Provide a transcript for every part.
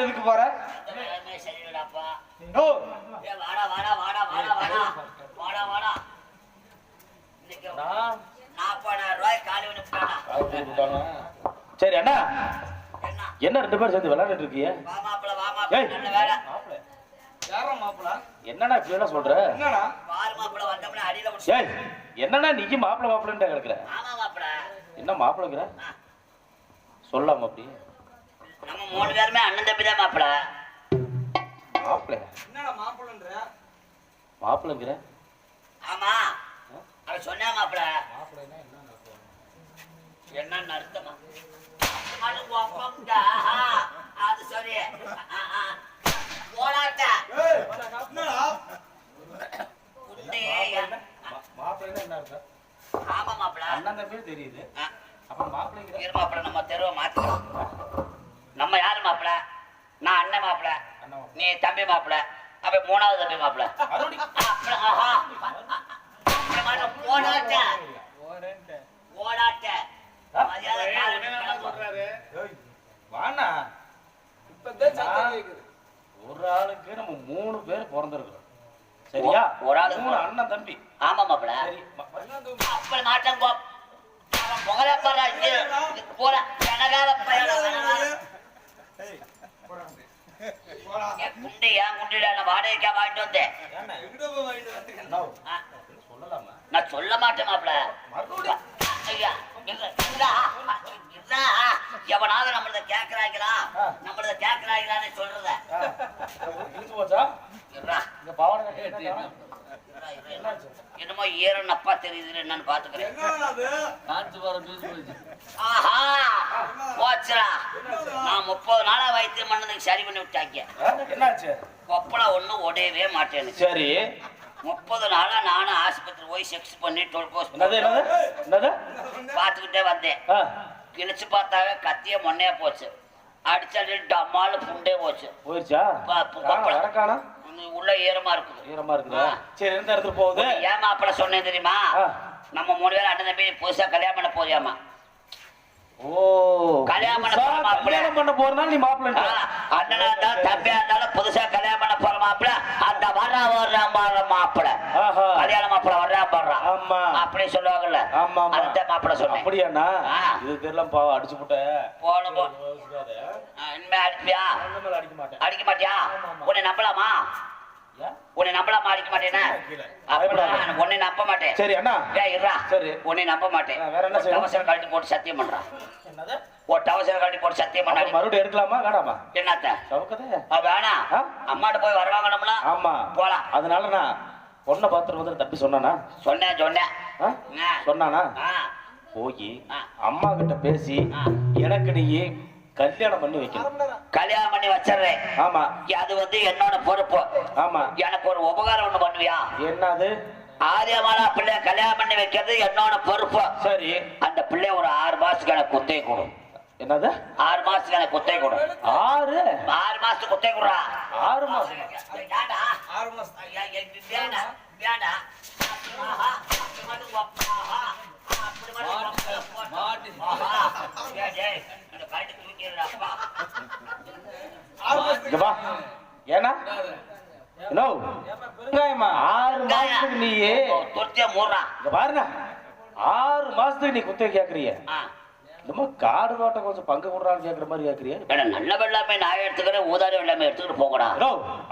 அம்மாட்ட எதுக்கு போற? ஓ. ஏ வாடா வாடா வாடா வாடா வாடா. வாடா வாடா. சரி அண்ணா. என்ன? என்ன ரெண்டு பேரும் சேர்ந்து விளையாண்டுட்டு இருக்கீங்க என்னண்ணா இப்படி சொல்ற? என்னடா நீங்க மாப்பிள மாப்பிள்ளன்ட்டு கிடக்குற? ஆமா மாப்பிள என்ன மாப்பிளைங்கிற சொல்லாம அப்படி. நம்ம மூணு பேருமே அண்ணன் தம்பி தான் மாப்பிள. மாப்பிள? என்னடா மாப்பிளன்ற? மாப்பிளைங்கிற? ஆமா. அவன் சொன்னா மாப்பிள. என்னன்னு அர்த்தமா? அது ஒப்பம்டா. அது சரி. என்னடா? குண்டே மாப்பிள்ளைன்னா என்ன? அர்த்தம்? ஆமா மாப்பிள. அண்ணன் தம்பி தெரியுது. ஆ, அப்புறம் மாப்பிளைங்கிற? மாப்பிள நம்ம தெருவை மாத்திக்கலாம் நம்ம யாரு மாப்பிள நான் அண்ணன் மாப்பிள அண்ணன் நீ தம்பி மாப்பிள. அப்ப மூணாவது தம்பி மாப்பிள. ஒரு ஆளுக்கு நம்ம மூணு பேர் பிறந்திருக்கிறோம். சரியா? ஒரு- ஆளுக்கு மூணு அண்ணன் தம்பி. ஆமா மாப்பிள. அப்படி மாட்டம் போ. அவன் புகழ போறா போற ஏன் குண்டுல நான் வாடகைக்கா வாங்கிட்டு வந்தேன். நான் சொல்ல மாட்டேன் மாப்பிள. ஐயா எவனாவது நம்மளத கேக்குறாங்களா. நம்மளத கேக்குறாங்களான்னு சொல்றத. என்னமோ ஈரம் நப்பா தெரியுது என்னன்னு பாத்துக்கிறேன். ஆஹா! போச்சுடா. நான் முப்பது நாளா வைத்தியம் பண்ணதுக்கு சரி பண்ணி விட்டாங்க. என்னாச்சு? கொப்பளை ஒண்ணும் உடையவே மாட்டேன்னு. சரி. முப்பது நாளா நானும் ஆஸ்பத்திரி போய் செக்ஸ் பண்ணி என்னது என்னது? பார்த்துக்கிட்டே வந்தேன். கிழிச்சு பார்த்தாவே கத்திய மொன்னையா போச்சு. அடிச்சாலே டம்மால புண்டே போச்சு. போயிருச்சா? உள்ள ஈரமா இருக்குது. ஈரமா இருக்குதா. சரி எந்த இடத்துல போகுது? ஏமா அப்பட சொன்னேன் தெரியுமா. நம்ம மூணு பேரும் அண்ணன் தம்பி புதுசா கல்யாணம் பண்ண போறியாமா? ஓ. கல்யாணம் பண்ண போற மாப்பிள்ளை. கல்யாணம் பண்ண போறனால நீ மாப்பிள்ளை ஆ, அண்ணனா இருந்தாலும் தம்பியா இருந்தாலும் புதுசா கல்யாணம் பண்ண போற மாப்பிள. அந்த வர்ற வர்ற மாற மாப்பிள. கல்யாண மாப்பிள வர்றா போடுறான் ஆமா. அப்படி சொல்லுவாங்கல்ல. ஆமா அந்த மாப்பிள சொன்னேன். அப்படியாண்ணா. இது தெரியல பாவம் அடிச்சு புட்ட. போன போ. ஆ, இனிமே அடிப்பியா? அடிக்க மாட்டேன். அடிக்க மாட்டியா? உன்னை நம்பலாமா? உன்னை நம்பலாமா அடிக்க மாட்டேனா? உன்னை நம்ப மாட்டேன். சரி அண்ணா. இருடா. சரி. உன்னை நம்ப மாட்டேன். வேற என்ன செய்யணும்? கழட்டி போட்டு சத்தியம் பண்றான் என்னது? ஒரு அவசரம் கழட்டி போட்டு சத்தியம் பண்ணாடி மறுபடியும் எடுக்கலாமா? வேணாமா என்னத்த? சவுக்கதே ஆ? அம்மாட்ட போய் வருவாங்கணும்ல ஆமா. போலாம் அதனால நான் பொண்ணை பார்த்துட்டு வந்து தப்பி சொன்னானா? சொன்னேன் சொன்னேன். சொன்னானா? போய். அம்மா கிட்ட பேசி. எனக்கு நீ கல்யாணம் பண்ணி வைக்கணும். கல்யாணம் பண்ணி வச்சிடுறேன். ஆமா. அது வந்து என்னோட பொறுப்பு. ஆமா. எனக்கு ஒரு உபகாரம் ஒண்ணு பண்ணுவியா? என்னது? ஆரியமான பிள்ளைய கல்யாணம் பண்ணி வைக்கிறது என்னோட பொறுப்பு. சரி. அந்த பிள்ளைய ஒரு ஆறு மாசத்துக்கு எனக்கு குத்தை கொடு. என்னது? ஆறு மாசத்துக்கு எனக்கு குத்தை கொடு. ஆறு? ஆறு மாசத்துக்கு குத்தை கொடுறா. ஆறு மாசம்? ஆறு மாசம் ஐயா, எங்க வேண்டா, வேண்டா. ஆஹா, அப்படி மட்டும் ஒப்ப- ஆஹா, அப்படி மட்டும் ஒப்ப- ஆஹா. டேய், டேய், இந்த கழட்டி தூக்கிடுடா, அப்பா. ஆறு மாசத்துக்கு இங்க வா ஏன்னா ஹலோ பெருங்காயமா ஆறு மாசத்துக்கு நீ துரத்தியா மூடுறா. இங்க பாருங்க ஆறு மாசத்துக்கு நீ குத்தகை கேக்குறிய. நம்ம காடு தோட்டம் கொஞ்சம் பங்கு கொடுறான்னு கேக்குற மாதிரி கேக்குறிய. நல்ல வெள்ளாமை நான் எடுத்துக்கிறேன் ஊதாரி வெள்ளாமை எடுத்துக்கிட்டு போகடா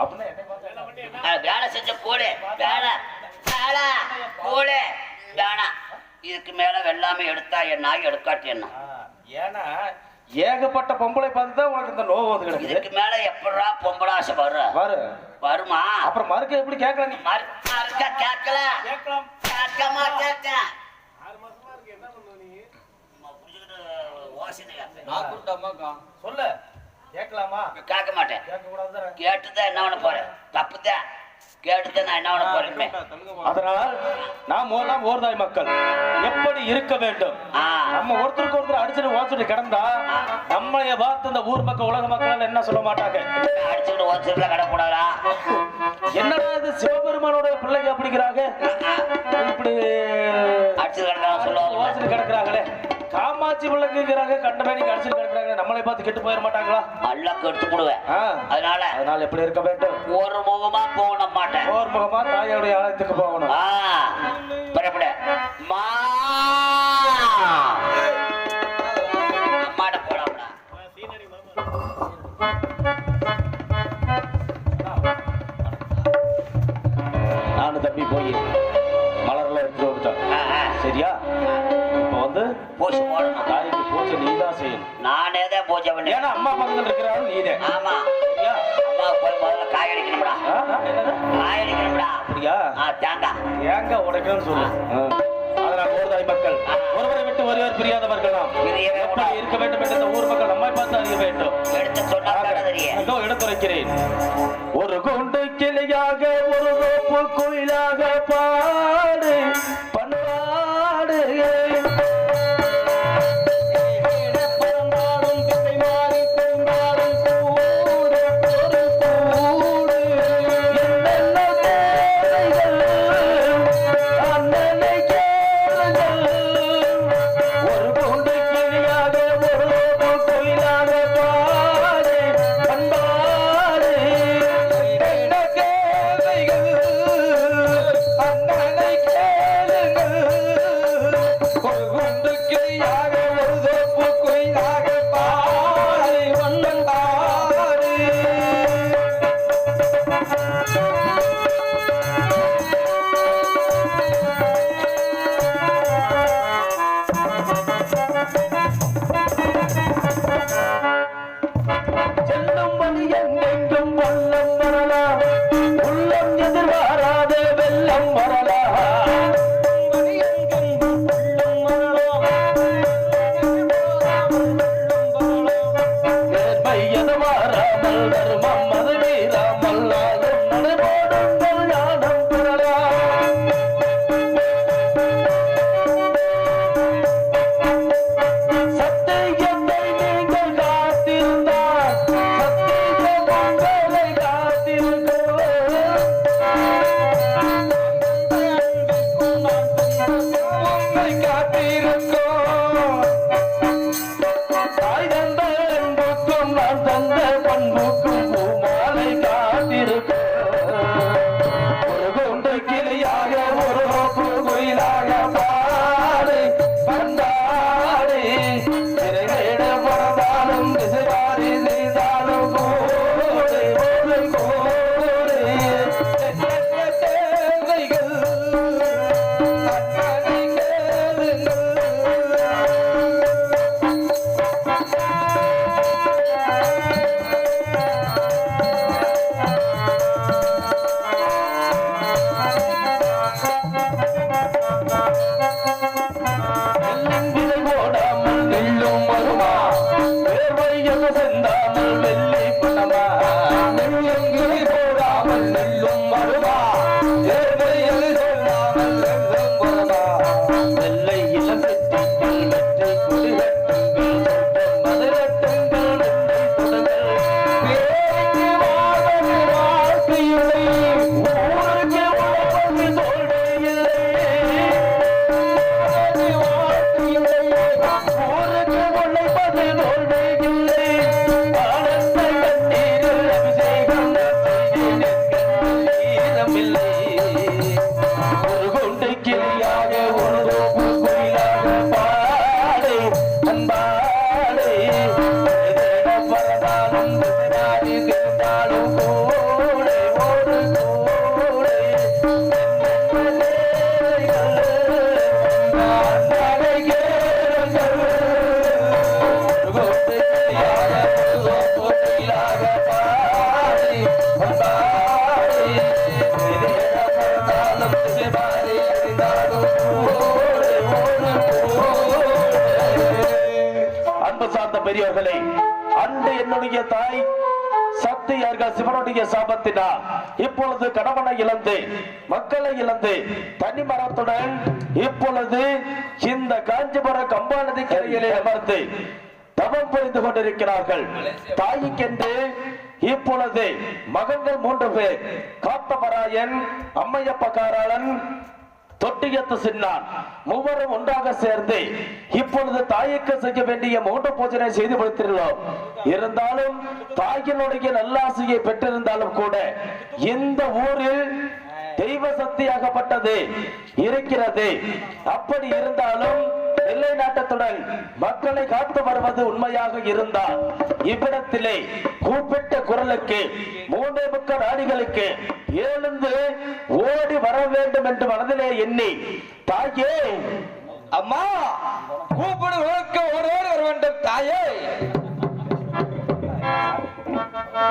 அப்படின்னா வேலை செஞ்ச போடு. வேலை வேலை போடு. வேணாம். இதுக்கு மேல வெள்ளாமை எடுத்தா என்ன எடுக்காட்டி என்ன? ஏன்னா ஏகப்பட்ட பொம்பளை பார்த்து தான் உனக்கு இந்த நோவு வந்து கிடக்குது. இதுக்கு மேல எப்படா பொம்பளாசை வரும் பாரு. வருமா? அப்புறம் மறுக்க எப்படி கேட்கலாம் நீ? மறு- மறுக்க கேட்கல. கேட்கலாம். கேட்க மாட்டேன் ஆறு மாசமா இருக்கு. என்ன பண்ணுவ நீ? நம்ம புரிஞ்சுக்கிட்டு ஓசனை கேட்பேன். நான் கொடுத்தாமாக்கா சொல்லு. கேட்கலாமா? கேட்க மாட்டேன். கேட்க கூடாது கேட்டுதான் என்ன பண்ண போறேன்? தப்புதான். கேட்டுதான் நான் என்ன பண்ண போறேன் அதனால் நாம் ஓலாம் ஓர்தாய் மக்கள். எப்படி இருக்க வேண்டும்? நம்ம ஒருத்தருக்கு ஒருத்தர் அடிச்சுட்டு ஓச்சுட்டு கிடந்தா நம்மளைய பார்த்து இந்த ஊர் மக்கள் உலக மக்கள் என்ன சொல்ல மாட்டாங்க? அடிச்சுக்கிட்டு ஓசில கிடக்கூடாதா என்னடா இது சிவபெருமானோட பிள்ளைங்க அப்படிங்கிறாங்க? இப்படி அடிச்சு ஓச்சுட்டு கிடக்குறாங்களே. காமாட்சி பிள்ளைங்கிறாங்க கண்டபடி கடைசி கிடக்குறாங்க நம்மளை பார்த்து கெட்டு போயிட மாட்டாங்களா? அல்லாக்கு எடுத்து போடுவேன். அதனால அதனால எப்படி இருக்க வேண்டும்? ஒரு முகமா போக மாட்டேன். ஓர் முகமா தாயோடைய ஆலயத்துக்கு போகணும். ஆ, புறப்படு. மா. அம்மாட்ட போலாம்டா. நானும் தம்பி போய் மலர்ல எடுத்துட்டு வந்துட்டோம். சரியா? பண்ணேன் ஏன்னா அம்மா மகன் இருக்கிறாரு நீதே ஆமா. சரியா? அம்மாவுக்கு போய் முதல்ல காய் அடிக்கணும்டா. என்னது? காய் அடிக்கணும்டா. அப்படியா? ஆ தேங்காய். ஏங்க உடைக்கணும்னு சொல்லு. அதனால் ஓர்தாய் மக்கள். ஒருவரை விட்டு ஒருவர் பிரியாதவர்கள் நாம். எப்படி. இருக்க வேண்டும் என்று இந்த ஊர் மக்கள் நம்மை பார்த்து அறிய வேண்டும். எடுத்துரைக்கிறேன். ஒரு குண்டு கிளியாக பெரியவர்களே அன்று என்னுடைய தாய் சத்தியார்கள் சிவனுடைய சாபத்தினால் இப்பொழுது கணவனை இழந்து மக்களை இழந்து தனி மரத்துடன் இப்பொழுது இந்த காஞ்சிபுரம் கம்பா நதி கரையிலே அமர்ந்து தவம் புரிந்து கொண்டிருக்கிறார்கள். தாய்க்கென்று இப்பொழுது மகன்கள் மூன்று பேர் காப்பபராயன் அம்மையப்ப காராளன் தொட்டியத்து சின்னான். மூவரும் ஒன்றாக சேர்ந்து இப்பொழுது தாய்க்கு செய்ய வேண்டிய மூன்று பூஜனை செய்து கொடுத்திருந்தோம் இருந்தாலும் தாயினுடைய நல்லாசையை பெற்றிருந்தாலும் கூட இந்த ஊரில் தெய்வ சக்தியாகப்பட்டது இருக்கிறது. அப்படி இருந்தாலும் எல்லை நாட்டத்துடன் மக்களை காத்து வருவது உண்மையாக இருந்தால் இவ்விடத்திலே கூப்பிட்ட குரலுக்கு மூன்றே முக்க நாடிகளுக்கு எழுந்து ஓடி வர வேண்டும் என்று மனதிலே எண்ணி தாயே! அம்மா கூப்பிடு உனக்கு ஒருவர் வர வேண்டும் தாயே!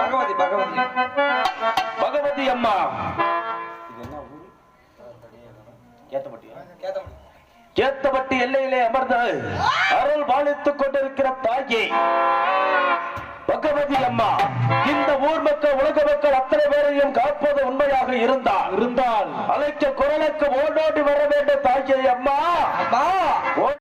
பகவதி பகவதி. பகவதி அம்மா. ஏத்தப்பட்டு எல்லையிலே அமர்ந்து அருள் பாலித்துக் கொண்டிருக்கிற தாயே. பகவதி அம்மா இந்த ஊர் மக்கள் உலக மக்கள் அத்தனை பேரையும் காப்பது உண்மையாக இருந்தால். இருந்தால். அழைக்க குரலுக்கு ஓடோடி வர வேண்டும் தாயே அம்மா.